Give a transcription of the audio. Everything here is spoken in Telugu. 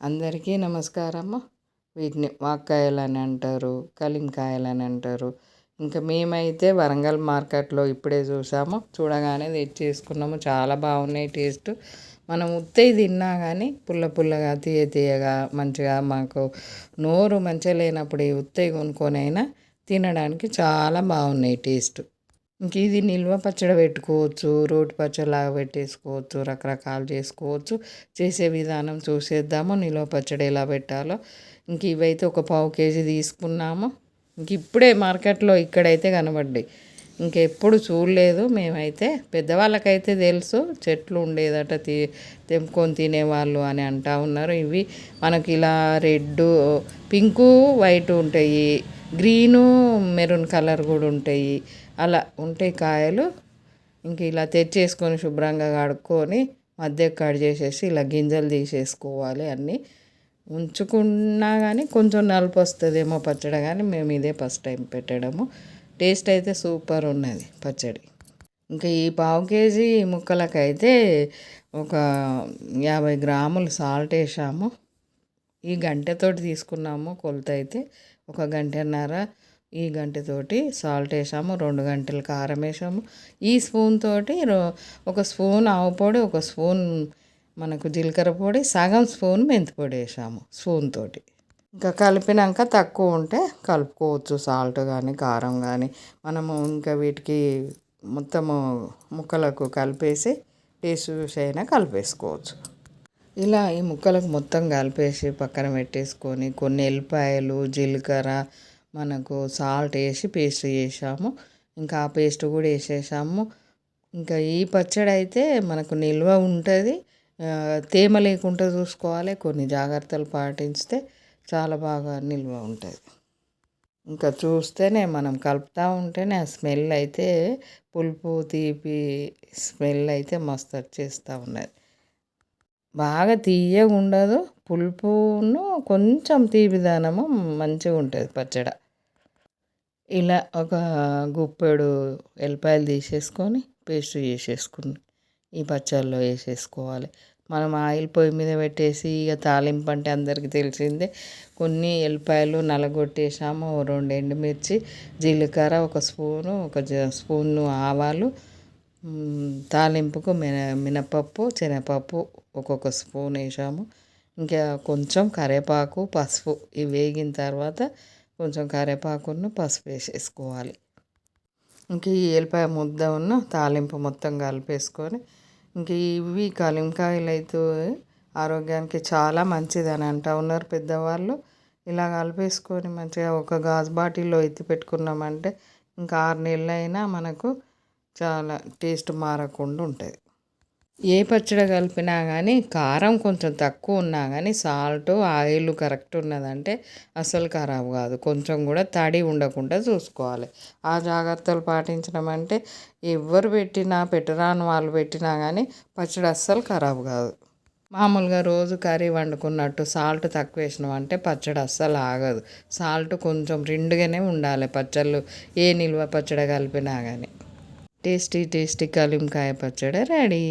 అందరికీ నమస్కారము. వీటిని వాక్కాయలు అని అంటారు కలింకాయలు అని అంటారు. ఇంకా మేమైతే వరంగల్ మార్కెట్లో ఇప్పుడే చూసాము. చూడగానే తెచ్చేసుకున్నాము చాలా బాగున్నాయి టేస్ట్. మనం ఉత్తయి తిన్నా కానీ పుల్ల పుల్లగా తీయ తీయగా మంచిగా మాకు నోరు మంచిగా లేనప్పుడు ఈ ఉత్తయి కొనుక్కొని అయినా తినడానికి చాలా బాగున్నాయి టేస్ట్. ఇంక ఇది నిల్వ పచ్చడి పెట్టుకోవచ్చు రోటి పచ్చడిలాగా పెట్టేసుకోవచ్చు రకరకాలు చేసుకోవచ్చు. చేసే విధానం చూసేద్దాము నిల్వ పచ్చడి ఎలా పెట్టాలో. ఇంక ఇవైతే ఒక పావు కేజీ తీసుకున్నాము. ఇంక ఇప్పుడే మార్కెట్లో ఇక్కడైతే కనబడ్డాయి. ఇంకెప్పుడు చూడలేదు మేమైతే పెద్దవాళ్ళకైతే తెలుసు చెట్లు ఉండేదట తీ తెంపుకొని తినేవాళ్ళు అని అంటా ఉన్నారు. ఇవి మనకి ఇలా రెడ్ పింకు వైట్ ఉంటాయి గ్రీను మెరూన్ కలర్ కూడా ఉంటాయి. అలా ఉంటాయి కాయలు ఇంక ఇలా తెచ్చేసుకొని శుభ్రంగా కడుక్కొని మధ్య కట్ చేసేసి ఇలా గింజలు తీసేసుకోవాలి అన్నీ. ఉంచుకున్నా కానీ కొంచెం నలుపు వస్తుందేమో పచ్చడి కానీ మేము ఇదే ఫస్ట్ టైం పెట్టడము. టేస్ట్ అయితే సూపర్ ఉన్నది పచ్చడి. ఇంకా ఈ పావు కేజీ ముక్కలకైతే ఒక యాభై గ్రాములు సాల్ట్ వేసాము. ఈ గంటతోటి తీసుకున్నాము కొలత అయితే. ఒక గంటన్నర ఈ గంటతోటి సాల్ట్ వేసాము రెండు గంటలు కారం వేసాము. ఈ స్పూన్ తోటి ఒక స్పూన్ ఆవు పొడి ఒక స్పూన్ మనకు జీలకర్ర పొడి సగం స్పూన్ మెంతి పొడి వేసాము స్పూన్ తోటి. ఇంకా కలిపినాక తక్కువ ఉంటే కలుపుకోవచ్చు సాల్ట్ కానీ కారం కానీ మనము ఇంకా వీటికి మొత్తము ముక్కలకు కలిపేసి టేస్ట్ చూసి అయినా కలిపేసుకోవచ్చు. ఇలా ఈ ముక్కలకు మొత్తం కలిపేసి పక్కన పెట్టేసుకొని కొన్ని ఎల్లిపాయలు జీలకర్ర మనకు సాల్ట్ వేసి పేస్ట్ చేసాము. ఇంకా ఆ పేస్ట్ కూడా వేసేసాము. ఇంకా ఈ పచ్చడి అయితే మనకు నిల్వ ఉంటుంది. తేమ లేకుండా చూసుకోవాలి. కొన్ని జాగ్రత్తలు పాటిస్తే చాలా బాగా నిల్వ ఉంటుంది. ఇంకా చూస్తేనే మనం కలుపుతూ ఉంటేనే ఆ స్మెల్ అయితే పులుపు తీపి స్మెల్ అయితే మస్తు వచ్చేస్తూ ఉన్నది. బాగా తీయగా ఉండదు. పులుపును కొంచెం తీపిదనము మంచిగా ఉంటుంది పచ్చడి. ఇలా ఒక గుప్పెడు ఎల్లిపాయలు తీసేసుకొని పేస్ట్ చేసేసుకుని ఈ పచ్చళ్ళలో వేసేసుకోవాలి. మనం ఆయిల్ పొయ్యి మీద పెట్టేసి ఇక తాలింపు అంటే అందరికీ తెలిసిందే. కొన్ని ఎల్లిపాయలు నలగొట్టేసాము. రెండు ఎండుమిర్చి జీలకర్ర ఒక స్పూను ఒక స్పూను ఆవాలు తాలింపుకు మిన మినపప్పు శనగపప్పు ఒక్కొక్క స్పూన్ వేసాము. ఇంకా కొంచెం కరివేపాకు పసుపు ఇవి వేగిన తర్వాత కొంచెం కరివేపాకును పసుపు వేసేసుకోవాలి. ఇంక ఈ ఎల్లిపాయ ముద్ద ఉన్న తాలింపు మొత్తం కలిపేసుకొని ఇంక ఇవి కలింకాయలు అయితే ఆరోగ్యానికి చాలా మంచిది అని అంటూ ఉన్నారు పెద్దవాళ్ళు. ఇలా కలిపేసుకొని మంచిగా ఒక గాజు బాటిల్లో ఎత్తి పెట్టుకున్నామంటే ఇంకా ఆరు నెలలైనా మనకు చాలా టేస్ట్ మారకుండా ఉంటుంది ఏ పచ్చడి కలిపినా కానీ కారం కొంచెం తక్కువ ఉన్నా కానీ సాల్ట్ ఆయిల్ కరెక్ట్ ఉన్నదంటే అసలు ఖరాబ్ కాదు. కొంచెం కూడా తడి ఉండకుండా చూసుకోవాలి. ఆ జాగ్రత్తలు పాటించడం అంటే ఎవరు పెట్టినా పెట్టరాని వాళ్ళు పెట్టినా కానీ పచ్చడి అస్సలు ఖరాబ్ కాదు. మామూలుగా రోజు కర్రీ వండుకున్నట్టు సాల్ట్ తక్కువ వేసినాం అంటే పచ్చడి అస్సలు ఆగదు. సాల్ట్ కొంచెం రెండుగానే ఉండాలి పచ్చళ్ళు. ఏ నిల్వ పచ్చడి కలిపినా కానీ టేస్టీ టేస్టీ కలింకాయ పచ్చడి రెడీ.